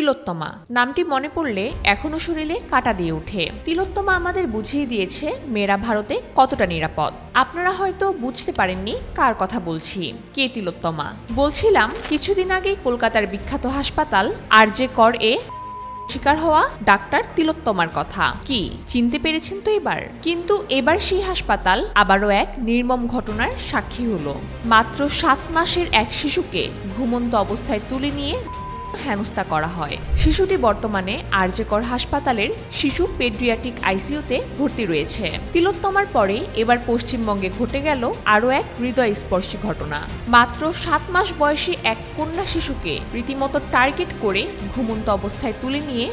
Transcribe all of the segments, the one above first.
তিলোত্তমা। নামটি মনে পড়লে এখনও শরীরে কাটা দিয়ে ওঠে। তিলোত্তমা আমাদের বুঝিয়ে দিয়েছে মেয়েরা ভারতে কতটা নিরাপদ। আপনারা হয়তো বুঝতে পারেননি কার কথা বলছি। কে তিলোত্তমা? বলছিলাম, কিছুদিন আগেই কলকাতার বিখ্যাত হাসপাতাল আর যে কর এ শিকার হওয়া ডাক্তার তিলোত্তমার কথা। কি, চিনতে পেরেছেন তো এবার? কিন্তু এবার সেই হাসপাতাল আবারও এক নির্মম ঘটনার সাক্ষী হলো। মাত্র সাত মাসের এক শিশুকে ঘুমন্ত অবস্থায় তুলে নিয়ে হেনস্থা করা হয়। শিশুটি বর্তমানে আরজেকর হাসপাতালের শিশু পেড্রিয়াটিক আইসিইউতে ভর্তি রয়েছে। তিলোত্তমার পরে এবার পশ্চিমবঙ্গে ঘটে গেল আরও এক হৃদয়স্পর্শী ঘটনা। মাত্র সাত মাস বয়সী এক কন্যা শিশুকে রীতিমতো টার্গেট করে ঘুমন্ত অবস্থায় তুলে নিয়ে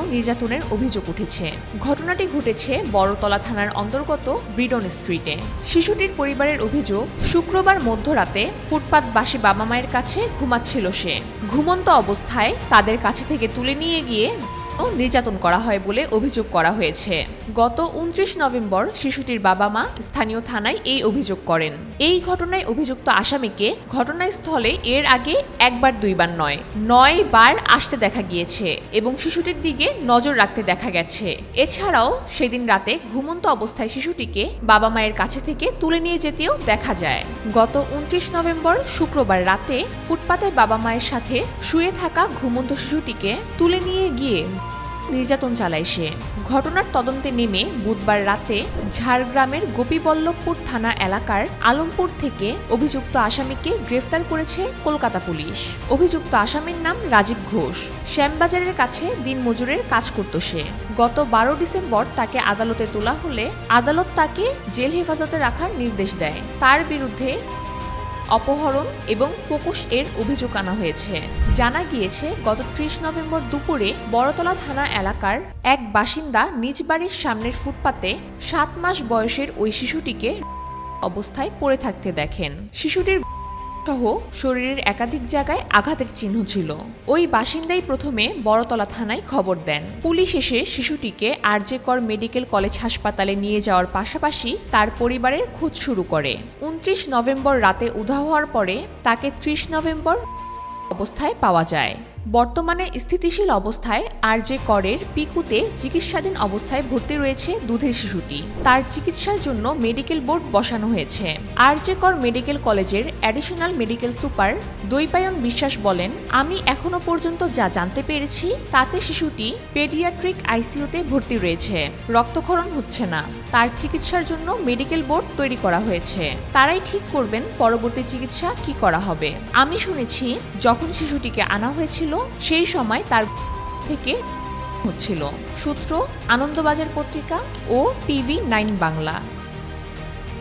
নির্যাতনের অভিযোগ উঠেছে। ঘটনাটি ঘটেছে বড়তলা থানার অন্তর্গত ব্রিডন স্ট্রিটে। শিশুটির পরিবারের অভিযোগ, শুক্রবার মধ্যরাতে ফুটপাতবাসী বাবা মায়ের কাছে ঘুমাচ্ছিল সে। ঘুমন্ত অবস্থায় তাদের কাছে থেকে তুলে নিয়ে গিয়ে ও নির্যাতন করা হয় বলে অভিযোগ করা হয়েছে। গত উনত্রিশ নভেম্বর শিশুটির বাবা মা স্থানীয় থানায় এই অভিযোগ করেন। এই ঘটনায় অভিযুক্ত আসামিকে ঘটনাস্থলে এর আগে একবার দুইবার নয় নয় বার আসতে দেখা গিয়েছে এবং শিশুটির দিকে নজর রাখতে দেখা গেছে। এছাড়াও সেদিন রাতে ঘুমন্ত অবস্থায় শিশুটিকে বাবা মায়ের কাছে থেকে তুলে নিয়ে যেতেও দেখা যায়। গত উনত্রিশ নভেম্বর শুক্রবার রাতে ফুটপাতে বাবা মায়ের সাথে শুয়ে থাকা ঘুমন্ত শিশুটিকে তুলে নিয়ে গিয়ে নির্যাতন চালায় সে। ঘটনার তদন্তে নেমে বুধবার রাতে ঝাড়গ্রামের গোপীবল্লভপুর থানা এলাকার আলমপুর থেকে অভিযুক্ত আসামিকে গ্রেফতার করেছে কলকাতা পুলিশ। অভিযুক্ত আসামির নাম রাজীব ঘোষ। শ্যামবাজারের কাছে দিনমজুরের কাজ করত সে। গত বারো ডিসেম্বর তাকে আদালতে তোলা হলে আদালত তাকে জেল হেফাজতে রাখার নির্দেশ দেয়। তার বিরুদ্ধে অপহরণ এবং প্রকোষ এর অভিযোগ আনা হয়েছে। জানা গিয়েছে, গত ত্রিশ নভেম্বর দুপুরে বড়তলা থানা এলাকার এক বাসিন্দা নিজ বাড়ির সামনের ফুটপাতে সাত মাস বয়সের ওই শিশুটিকে অবস্থায় পড়ে থাকতে দেখেন। শিশুটির সহ শরীরের একাধিক জায়গায় আঘাতের চিহ্ন ছিল। ওই বাসিন্দাই প্রথমে বড়তলা থানায় খবর দেন। পুলিশ এসে শিশুটিকে আরজেকর মেডিকেল কলেজ হাসপাতালে নিয়ে যাওয়ার পাশাপাশি তার পরিবারের খোঁজ শুরু করে। উনত্রিশ নভেম্বর রাতে উধা হওয়ার পরে তাকে ত্রিশ নভেম্বর অবস্থায় পাওয়া যায়। বর্তমানে স্থিতিশীল অবস্থায় আর যে করের পিকুতে চিকিৎসাধীন অবস্থায় ভর্তি রয়েছে দুধের শিশুটি। তার চিকিৎসার জন্য মেডিকেল বোর্ড বসানো হয়েছে। আর যে কর মেডিকেল কলেজের অ্যাডিশনাল মেডিকেল সুপার দৈপায়ন বিশ্বাস বলেন, আমি এখনও পর্যন্ত যা জানতে পেরেছি, তাতে শিশুটি পেডিয়াট্রিক আইসিইউতে ভর্তি রয়েছে। রক্তক্ষরণ হচ্ছে না। তার চিকিৎসার জন্য মেডিকেল বোর্ড তৈরি করা হয়েছে। তারাই ঠিক করবেন পরবর্তী চিকিৎসা কি করা হবে। আমি শুনেছি, যখন শিশুটিকে আনা হয়েছিল সেই সময় তার থেকে হচ্ছিল। সূত্র আনন্দবাজার পত্রিকা ও টিভি নাইন বাংলা।